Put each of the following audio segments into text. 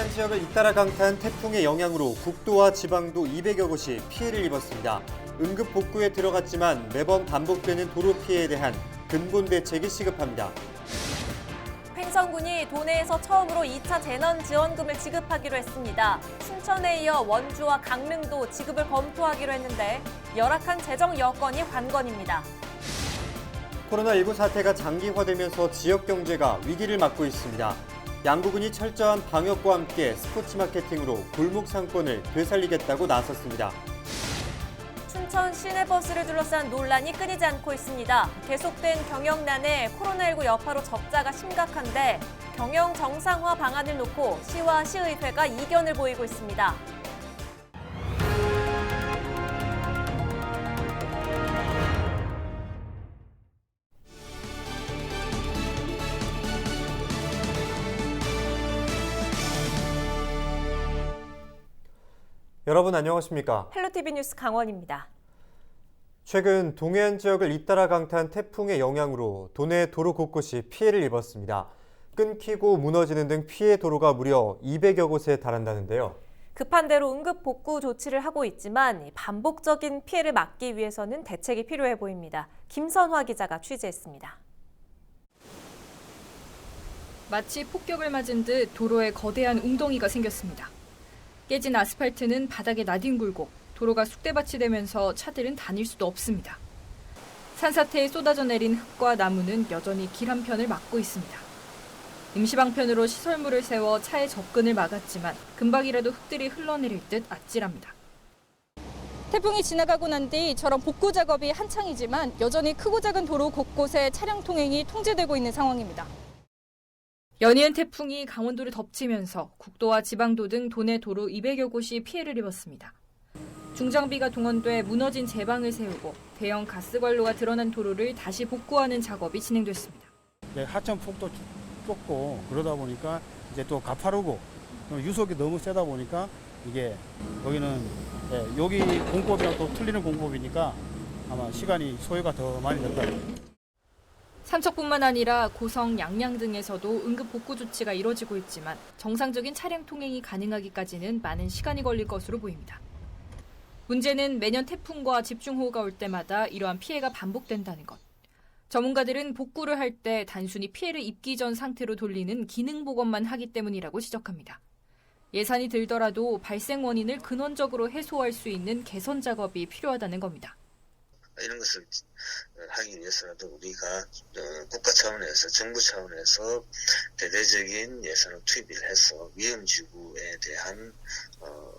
동해안 지역을 잇따라 강타한 태풍의 영향으로 국도와 지방도 200여 곳이 피해를 입었습니다. 응급 복구에 들어갔지만 매번 반복되는 도로 피해에 대한 근본 대책이 시급합니다. 횡성군이 도내에서 처음으로 2차 재난 지원금을 지급하기로 했습니다. 춘천에 이어 원주와 강릉도 지급을 검토하기로 했는데 열악한 재정 여건이 관건입니다. 코로나19 사태가 장기화되면서 지역 경제가 위기를 맞고 있습니다. 양구군이 철저한 방역과 함께 스포츠 마케팅으로 골목 상권을 되살리겠다고 나섰습니다. 춘천 시내버스를 둘러싼 논란이 끊이지 않고 있습니다. 계속된 경영난에 코로나19 여파로 적자가 심각한데 경영 정상화 방안을 놓고 시와 시의회가 이견을 보이고 있습니다. 여러분 안녕하십니까? 헬로티비 뉴스 강원입니다. 최근 동해안 지역을 잇따라 강타한 태풍의 영향으로 도내 도로 곳곳이 피해를 입었습니다. 끊기고 무너지는 등 피해 도로가 무려 200여 곳에 달한다는데요. 급한 대로 응급 복구 조치를 하고 있지만 이 반복적인 피해를 막기 위해서는 대책이 필요해 보입니다. 김선화 기자가 취재했습니다. 마치 폭격을 맞은 듯 도로에 거대한 웅덩이가 생겼습니다. 깨진 아스팔트는 바닥에 나뒹굴고 도로가 쑥대밭이 되면서 차들은 다닐 수도 없습니다. 산사태에 쏟아져 내린 흙과 나무는 여전히 길 한편을 막고 있습니다. 임시방편으로 시설물을 세워 차의 접근을 막았지만 금방이라도 흙들이 흘러내릴 듯 아찔합니다. 태풍이 지나가고 난뒤 저런 복구 작업이 한창이지만 여전히 크고 작은 도로 곳곳에 차량 통행이 통제되고 있는 상황입니다. 연이은 태풍이 강원도를 덮치면서 국도와 지방도 등 도내 도로 200여 곳이 피해를 입었습니다. 중장비가 동원돼 무너진 제방을 세우고 대형 가스관로가 드러난 도로를 다시 복구하는 작업이 진행됐습니다. 이제 하천 폭도 좁고 그러다 보니까 이제 또 가파르고 또 유속이 너무 세다 보니까 이게 여기는 예, 여기 공법이랑 또 틀리는 공법이니까 아마 시간이 소요가 더 많이 된다. 삼척뿐만 아니라 고성, 양양 등에서도 응급 복구 조치가 이뤄지고 있지만 정상적인 차량 통행이 가능하기까지는 많은 시간이 걸릴 것으로 보입니다. 문제는 매년 태풍과 집중호우가 올 때마다 이러한 피해가 반복된다는 것. 전문가들은 복구를 할 때 단순히 피해를 입기 전 상태로 돌리는 기능 복원만 하기 때문이라고 지적합니다. 예산이 들더라도 발생 원인을 근원적으로 해소할 수 있는 개선 작업이 필요하다는 겁니다. 이런 것을 어, 하기 위해서라도 우리가 어, 국가 차원에서 정부 차원에서 대대적인 예산을 투입을 해서 위험 지구에 대한 어,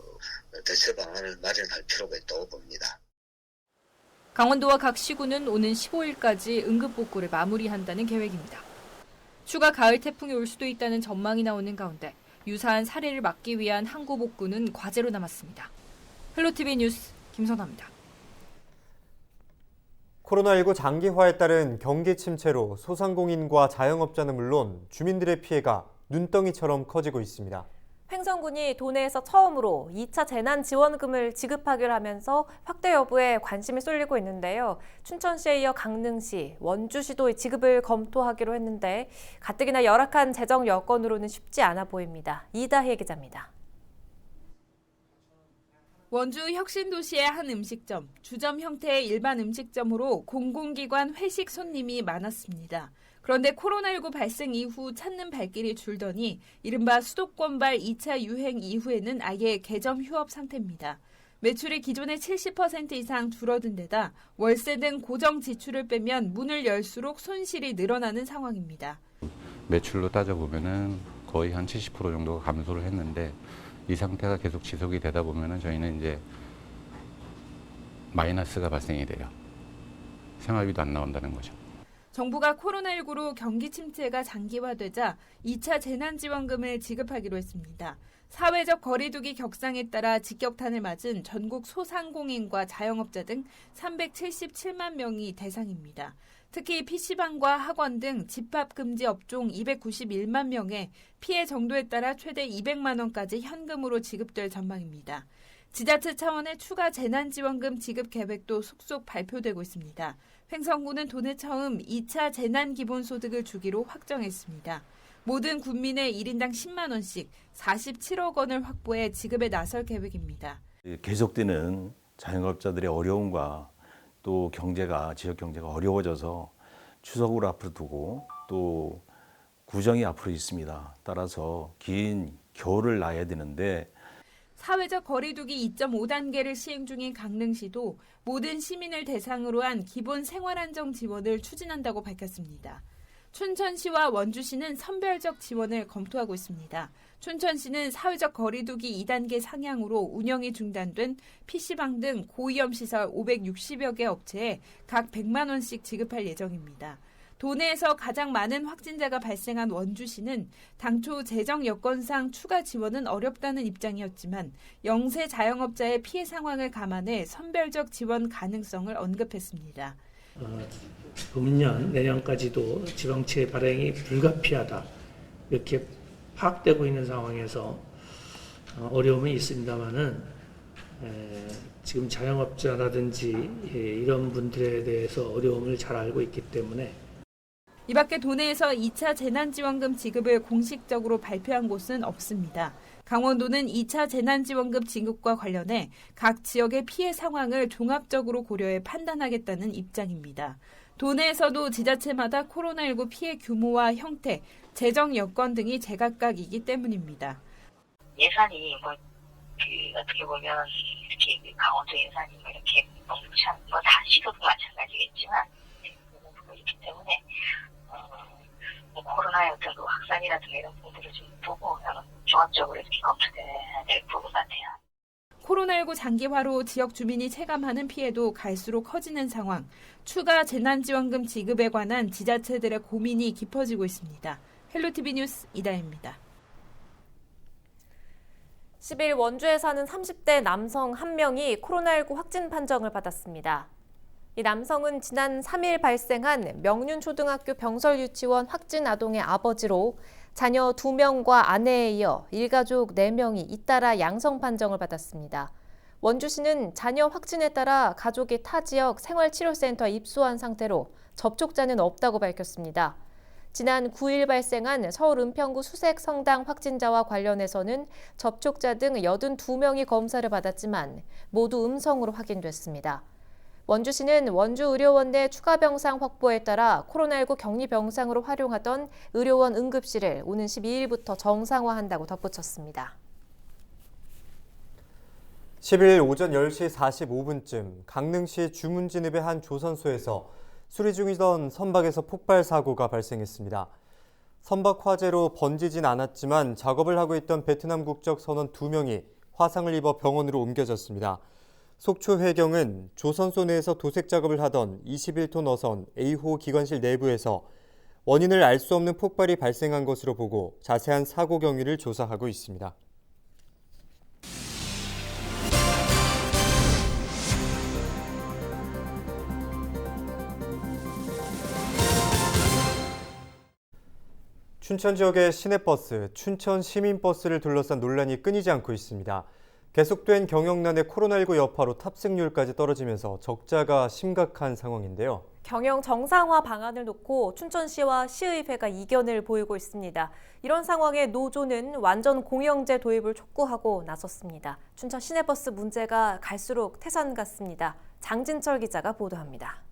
대체 방안을 마련할 필요가 있다고 봅니다. 강원도와 각 시군은 오는 15일까지 응급 복구를 마무리한다는 계획입니다. 추가 가을 태풍이 올 수도 있다는 전망이 나오는 가운데 유사한 사례를 막기 위한 항구 복구는 과제로 남았습니다. 헬로티비 뉴스 김선아입니다. 코로나19 장기화에 따른 경기 침체로 소상공인과 자영업자는 물론 주민들의 피해가 눈덩이처럼 커지고 있습니다. 횡성군이 도내에서 처음으로 2차 재난 지원금을 지급하기로 하면서 확대 여부에 관심이 쏠리고 있는데요. 춘천시에 이어 강릉시, 원주시도 지급을 검토하기로 했는데 가뜩이나 열악한 재정 여건으로는 쉽지 않아 보입니다. 이다혜 기자입니다. 원주 혁신도시의 한 음식점, 주점 형태의 일반 음식점으로 공공기관 회식 손님이 많았습니다. 그런데 코로나19 발생 이후 찾는 발길이 줄더니 이른바 수도권발 2차 유행 이후에는 아예 개점 휴업 상태입니다. 매출이 기존의 70% 이상 줄어든 데다 월세 등 고정 지출을 빼면 문을 열수록 손실이 늘어나는 상황입니다. 매출로 따져보면은 거의 한 70% 정도가 감소를 했는데 이 상태가 계속 지속이 되다 보면은 저희는 이제 마이너스가 발생이 돼요. 생활비도 안 나온다는 거죠. 정부가 코로나19로 경기 침체가 장기화되자 2차 재난지원금을 지급하기로 했습니다. 사회적 거리두기 격상에 따라 직격탄을 맞은 전국 소상공인과 자영업자 등 377만 명이 대상입니다. 특히 PC방과 학원 등 집합금지 업종 291만 명에 피해 정도에 따라 최대 200만 원까지 현금으로 지급될 전망입니다. 지자체 차원의 추가 재난지원금 지급 계획도 속속 발표되고 있습니다. 횡성군은 도내 처음 2차 재난기본소득을 주기로 확정했습니다. 모든 군민의 1인당 10만 원씩 47억 원을 확보해 지급에 나설 계획입니다. 계속되는 자영업자들의 어려움과 또 경제가 지역 경제가 어려워져서 추석을 앞으로 두고 또 구정이 앞으로 있습니다. 따라서 긴 겨울을 나야 되는데 사회적 거리두기 2.5단계를 시행 중인 강릉시도 모든 시민을 대상으로 한 기본 생활안정 지원을 추진한다고 밝혔습니다. 춘천시와 원주시는 선별적 지원을 검토하고 있습니다. 춘천시는 사회적 거리두기 2단계 상향으로 운영이 중단된 PC방 등 고위험 시설 560여 개 업체에 각 100만 원씩 지급할 예정입니다. 도내에서 가장 많은 확진자가 발생한 원주시는 당초 재정 여건상 추가 지원은 어렵다는 입장이었지만 영세 자영업자의 피해 상황을 감안해 선별적 지원 가능성을 언급했습니다. 어, 금년 내년까지도 지방채 발행이 불가피하다 이렇게 파악되고 있는 상황에서 어, 어려움이 있습니다만은 지금 자영업자라든지 예, 이런 분들에 대해서 어려움을 잘 알고 있기 때문에 이 밖에 도내에서 2차 재난지원금 지급을 공식적으로 발표한 곳은 없습니다. 강원도는 2차 재난지원금 지급과 관련해 각 지역의 피해 상황을 종합적으로 고려해 판단하겠다는 입장입니다. 도내에서도 지자체마다 코로나19 피해 규모와 형태, 재정 여건 등이 제각각이기 때문입니다. 예산이 뭐, 그, 어떻게 보면, 이렇게 그 강원도 예산이 뭐 이렇게 녹록치 않은, 뭐, 다 시도도 마찬가지겠지만, 그렇기 때문에, 어, 뭐 코로나의 어떤 그 확산이라든가 이런 부분들을 좀 보고, 종합적으로 이렇게 검토돼야 될 부분 같아요. 코로나19 장기화로 지역 주민이 체감하는 피해도 갈수록 커지는 상황. 추가 재난지원금 지급에 관한 지자체들의 고민이 깊어지고 있습니다. 헬로티비 뉴스 이다입니다. 10일 원주에 사는 30대 남성 한 명이 코로나19 확진 판정을 받았습니다. 이 남성은 지난 3일 발생한 명륜초등학교 병설 유치원 확진 아동의 아버지로 자녀 2명과 아내에 이어 일가족 4명이 잇따라 양성 판정을 받았습니다. 원주시는 자녀 확진에 따라 가족이 타 지역 생활치료센터에 입소한 상태로 접촉자는 없다고 밝혔습니다. 지난 9일 발생한 서울 은평구 수색 성당 확진자와 관련해서는 접촉자 등 82명이 검사를 받았지만 모두 음성으로 확인됐습니다. 원주시는 원주 의료원 내 추가 병상 확보에 따라 코로나19 격리 병상으로 활용하던 의료원 응급실을 오는 12일부터 정상화한다고 덧붙였습니다. 10일 오전 10시 45분쯤 강릉시 주문진읍의 한 조선소에서 수리 중이던 선박에서 폭발 사고가 발생했습니다. 선박 화재로 번지진 않았지만 작업을 하고 있던 베트남 국적 선원 2명이 화상을 입어 병원으로 옮겨졌습니다. 속초 해경은 조선소 내에서 도색 작업을 하던 21톤 어선 A호 기관실 내부에서 원인을 알 수 없는 폭발이 발생한 것으로 보고 자세한 사고 경위를 조사하고 있습니다. 춘천 지역의 시내버스, 춘천 시민버스를 둘러싼 논란이 끊이지 않고 있습니다. 계속된 경영난의 코로나19 여파로 탑승률까지 떨어지면서 적자가 심각한 상황인데요. 경영 정상화 방안을 놓고 춘천시와 시의회가 이견을 보이고 있습니다. 이런 상황에 노조는 완전 공영제 도입을 촉구하고 나섰습니다. 춘천 시내버스 문제가 갈수록 태산 같습니다. 장진철 기자가 보도합니다.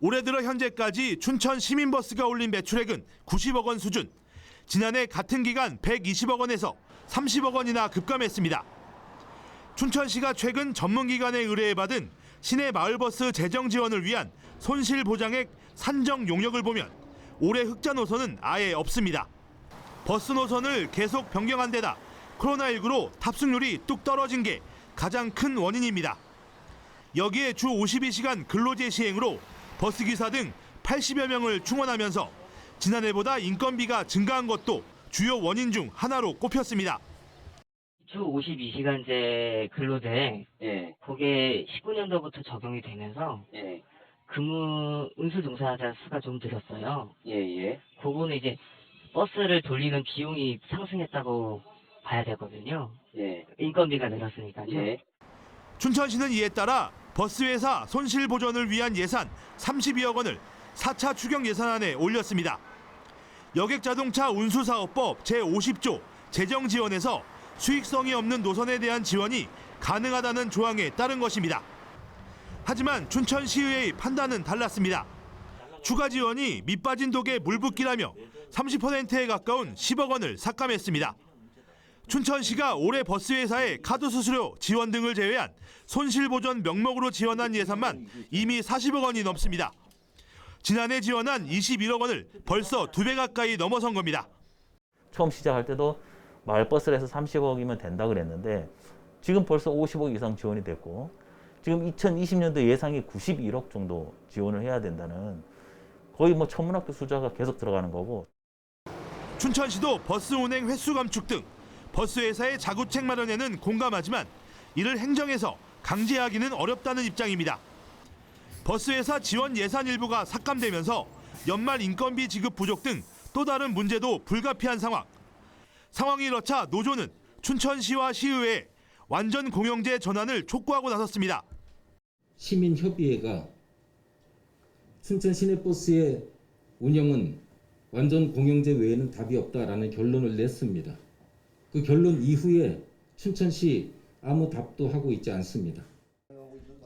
올해 들어 현재까지 춘천 시민버스가 올린 매출액은 90억 원 수준. 지난해 같은 기간 120억 원에서 30억 원이나 급감했습니다. 춘천시가 최근 전문기관에 의뢰받은 시내 마을버스 재정 지원을 위한 손실 보장액 산정 용역을 보면 올해 흑자 노선은 아예 없습니다. 버스 노선을 계속 변경한 데다 코로나19로 탑승률이 뚝 떨어진 게 가장 큰 원인입니다. 여기에 주 52시간 근로제 시행으로 버스기사 등 80여 명을 충원하면서 지난해보다 인건비가 증가한 것도 주요 원인 중 하나로 꼽혔습니다. 주 52시간제 근로제 예, 그게 19년도부터 적용이 되면서 예, 근무 운수 종사자 수가 좀 늘었어요. 예, 예. 그거는 이제 버스를 돌리는 비용이 상승했다고 봐야 되거든요. 예, 인건비가 늘었으니까요. 예. 춘천시는 이에 따라 버스 회사 손실 보전을 위한 예산 32억 원을 4차 추경 예산안에 올렸습니다. 여객 자동차 운수 사업법 제50조 재정 지원에서 수익성이 없는 노선에 대한 지원이 가능하다는 조항에 따른 것입니다. 하지만 춘천시의회의 판단은 달랐습니다. 추가 지원이 밑빠진 독에 물 붓기라며 30%에 가까운 10억 원을 삭감했습니다. 춘천시가 올해 버스 회사의 카드 수수료 지원 등을 제외한 손실 보전 명목으로 지원한 예산만 이미 40억 원이 넘습니다. 지난해 지원한 21억 원을 벌써 두 배 가까이 넘어선 겁니다. 처음 시작할 때도 마을버스를 해서 30억이면 된다 그랬는데 지금 벌써 50억 이상 지원이 됐고 지금 2020년도 예상이 91억 정도 지원을 해야 된다는 거의 뭐 천문학적 숫자가 계속 들어가는 거고 춘천시도 버스 운행 횟수 감축 등 버스 회사의 자구책 마련에는 공감하지만 이를 행정에서 강제하기는 어렵다는 입장입니다. 버스 회사 지원 예산 일부가 삭감되면서 연말 인건비 지급 부족 등 또 다른 문제도 불가피한 상황. 상황이 이렇자 노조는 춘천시와 시의회에 완전 공영제 전환을 촉구하고 나섰습니다. 시민협의회가 춘천 시내버스의 운영은 완전 공영제 외에는 답이 없다라는 결론을 냈습니다. 그 결론 이후에 춘천시 아무 답도 하고 있지 않습니다.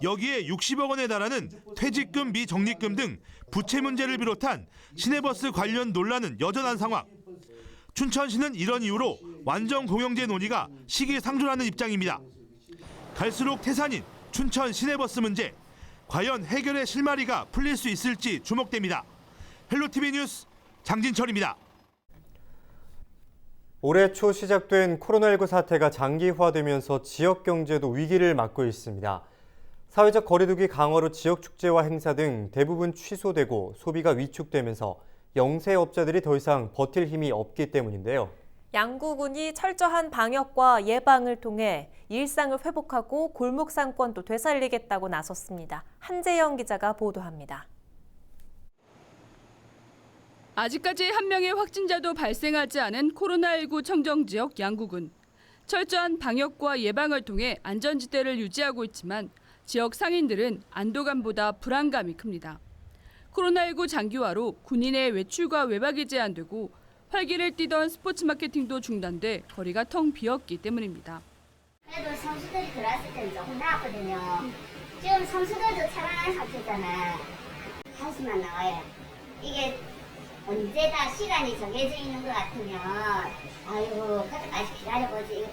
여기에 60억 원에 달하는 퇴직금 미적립금 등 부채 문제를 비롯한 시내버스 관련 논란은 여전한 상황. 춘천시는 이런 이유로 완전 공영제 논의가 시기상조라는 입장입니다. 갈수록 태산인 춘천 시내버스 문제. 과연 해결의 실마리가 풀릴 수 있을지 주목됩니다. 헬로티비 뉴스 장진철입니다. 올해 초 시작된 코로나19 사태가 장기화되면서 지역 경제도 위기를 맞고 있습니다. 사회적 거리두기 강화로 지역 축제와 행사 등 대부분 취소되고 소비가 위축되면서 영세업자들이 더 이상 버틸 힘이 없기 때문인데요. 양구군이 철저한 방역과 예방을 통해 일상을 회복하고 골목 상권도 되살리겠다고 나섰습니다. 한재영 기자가 보도합니다. 아직까지 한 명의 확진자도 발생하지 않은 코로나19 청정 지역 양구군. 철저한 방역과 예방을 통해 안전지대를 유지하고 있지만 지역 상인들은 안도감보다 불안감이 큽니다. 코로나19 장기화로 군인의 외출과 외박이 제한되고 활기를 띠던 스포츠 마케팅도 중단돼 거리가 텅 비었기 때문입니다. 그래도 선수들이 들어왔을 때는 조금 나았거든요. 지금 선수들도 살아난 상태잖아. 한시만 나와요. 이게 언제 다 시간이 정해져 있는 것 같으면 아이고 그때까지 기다려보지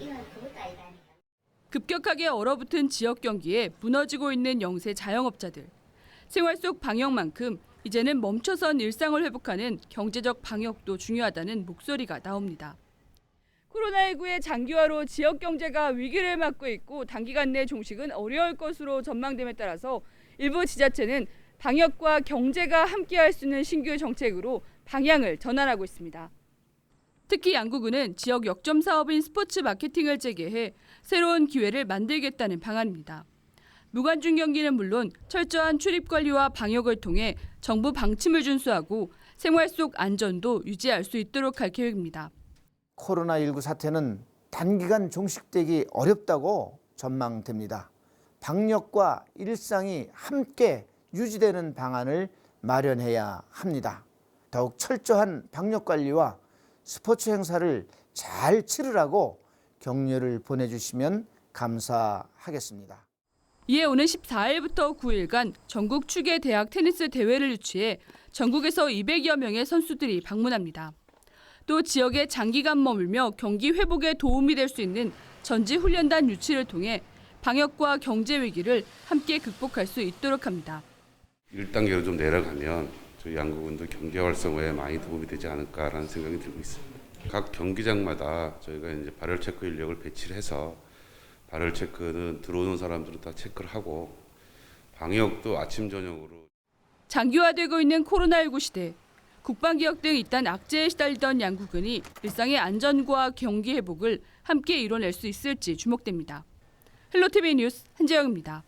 이건 그것도 아니다니까. 급격하게 얼어붙은 지역 경기에 무너지고 있는 영세 자영업자들. 생활 속 방역만큼 이제는 멈춰선 일상을 회복하는 경제적 방역도 중요하다는 목소리가 나옵니다. 코로나19의 장기화로 지역 경제가 위기를 맞고 있고 단기간 내 종식은 어려울 것으로 전망됨에 따라서 일부 지자체는 방역과 경제가 함께할 수 있는 신규 정책으로 방향을 전환하고 있습니다. 특히 양구군은 지역 역점 사업인 스포츠 마케팅을 재개해 새로운 기회를 만들겠다는 방안입니다. 무관중 경기는 물론 철저한 출입 관리와 방역을 통해 정부 방침을 준수하고 생활 속 안전도 유지할 수 있도록 할 계획입니다. 코로나19 사태는 단기간 종식되기 어렵다고 전망됩니다. 방역과 일상이 함께 유지되는 방안을 마련해야 합니다. 더욱 철저한 방역 관리와 스포츠 행사를 잘 치르라고 격려를 보내주시면 감사하겠습니다. 이에 오는 14일부터 9일간 전국 추계 대학 테니스 대회를 유치해 전국에서 200여 명의 선수들이 방문합니다. 또 지역에 장기간 머물며 경기 회복에 도움이 될 수 있는 전지 훈련단 유치를 통해 방역과 경제 위기를 함께 극복할 수 있도록 합니다. 1단계로 좀 내려가면 저희 양구군도 경제 활성화에 많이 도움이 되지 않을까라는 생각이 들고 있습니다. 각 경기장마다 저희가 이제 발열 체크 인력을 배치를 해서 발열 체크는 들어오는 사람들은 다 체크를 하고 방역도 아침 저녁으로 장기화되고 있는 코로나19 시대 국방기업 등 이딴 악재에 시달리던 양구군이 일상의 안전과 경기 회복을 함께 이뤄낼 수 있을지 주목됩니다. 헬로티비 뉴스 한재영입니다.